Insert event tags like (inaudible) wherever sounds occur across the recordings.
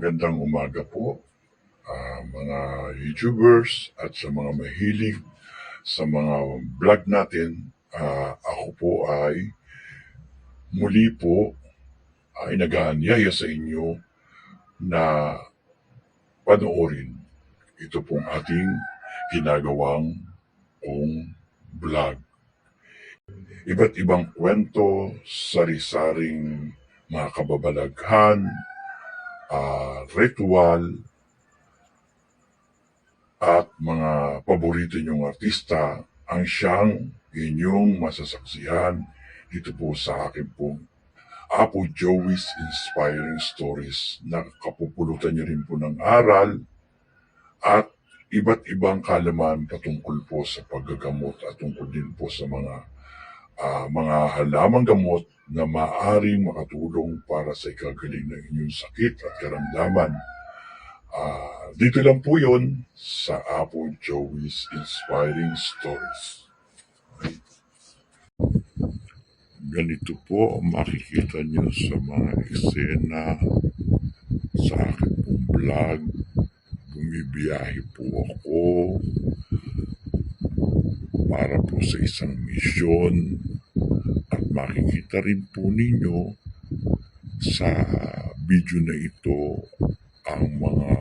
magandang umaga po ah, mga YouTubers at sa mga mahilig sa mga vlog natin. Ah, ako po ay muli po ay nag-aanyaya sa inyo na panoorin ito pong ating ginagawang kong vlog. Iba't ibang kwento, sari-saring mga kababalaghan, ah, ritual, at mga paborito niyong artista ang siyang inyong masasaksihan. Dito po sa akin pong Apo Joey's Inspiring Stories. Na kapupulutan niyo rin po ng aral at iba't ibang kalaman patungkol po sa paggagamot at tungkol din po sa mga ah, mga halamang gamot na maaaring makatulong para sa ikagaling ng inyong sakit at karamdaman. Ah, dito lang po yun sa Apo Joey's Inspiring Stories. Ganito po ang makikita nyo sa mga eksena sa aking pong vlog. Bumibiyahe po ako para po sa isang misyon makikita rin po ninyo sa video na ito ang mga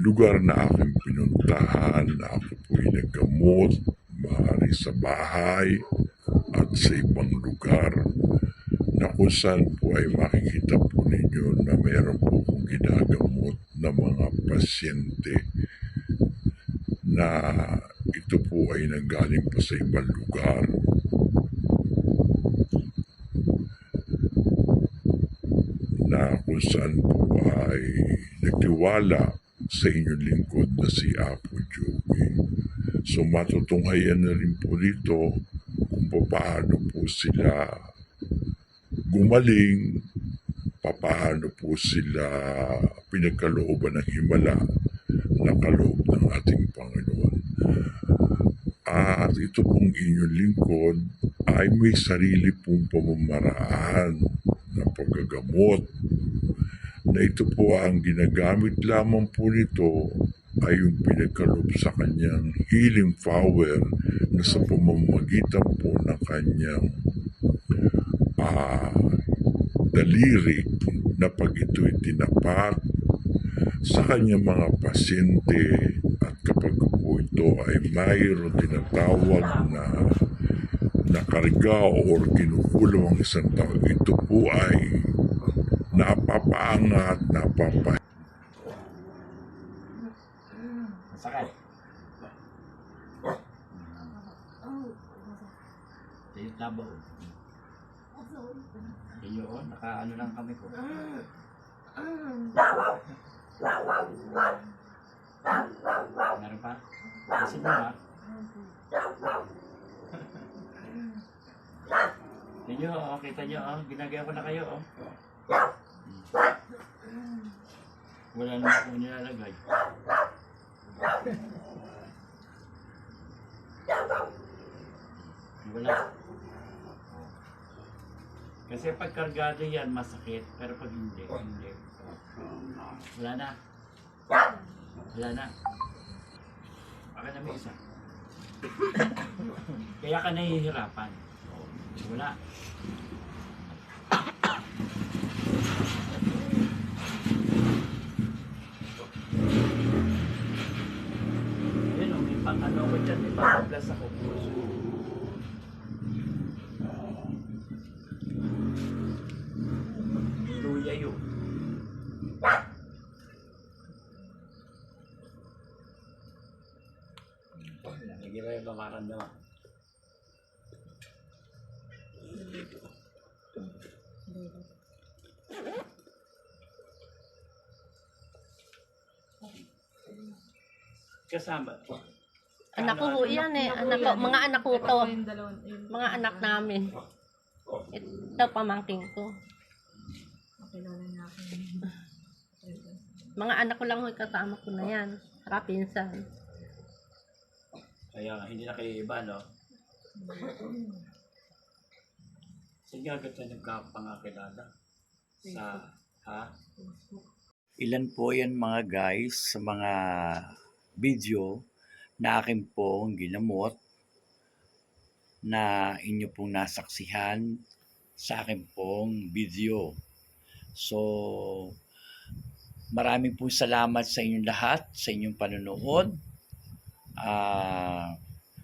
lugar na aking pinuntahan na ako po ay naggamot, maaari sa bahay at sa ibang lugar na kung saan po ay makikita po ninyo na mayroon po kong ginagamot na mga pasyente na ito po ay nanggaling pa sa ibang lugar na kung saan po ay nagtiwala sa inyong lingkod na si Apo Joey. So matutunghayan na rin po dito kung paano po sila gumaling, paano po sila pinagkalooban ng himala na kaloob ng ating Panginoon. At ito pong inyong lingkod ay may sarili pong pamamaraan ng paggagamot. Na ito po ang ginagamit lamang po nito ay yung pinagkaloob sa kanyang healing power na sa pamamagitan po ng kanyang ah, daliri na pag ito'y tinapat sa kanyang mga pasyente. At kapag po ito ay mayroon tinatawag na nakarga or kinukulam ang isang tao, ito po ay napapaangat, napapa Sakay. Ito tabo. Iyo, oh, naka ano lang kami ko. Meron pa? Mo ha? Ninyo, oh, kita nyo, oh. Ginagaya ko na kayo, oh. Wala na ako nilalagay. Wala. Kasi pag kargado yan, masakit. Pero pag hindi, hindi. Wala na. Wala na. Baka na may isa. (laughs) Kaya ka nahihirapan. Wala. Yun o, may pang ano ko dyan, may pang plus ako. Luya yun. Lagi ba yung pamaramdaman? Kasama. Anak ko ho yan eh. Anak ko, mga anak ko to. Mga anak namin. Ito pamangking ko. Mga anak ko lang ho kasama ko na yan. Saka pinsan. Kaya hindi na kayo iba, no? Sige, agad na nagkapangakilala sa Ha? Ilan po yan mga guys sa mga video na akin pong ginamot na inyo pong nasaksihan sa akin pong video. So, maraming po salamat sa inyong lahat, sa inyong panonood. Ah,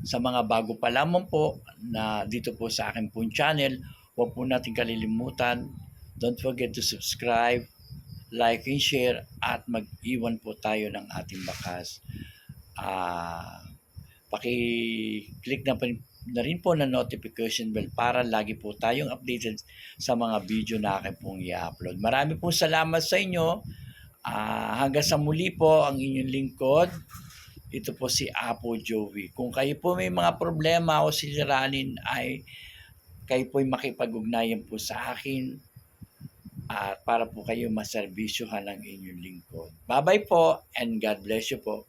sa mga bago pa lamang po na dito po sa akin pong channel, huwag po natin kalilimutan. Don't forget to subscribe, like and share at mag-iwan po tayo ng ating bakas. Ah, paki-click na, pa- na rin po na notification bell para lagi po tayong updated sa mga video na akin pong i-upload. Marami po salamat sa inyo. Ah, hanggang sa muli po ang inyong lingkod. Ito po si Apo Joey. Kung kayo po may mga problema o siliranin ay kayo po'y makipag-ugnayan po sa akin at para po kayo maservisyohan ng inyong lingkod. Bye-bye po and God bless you po.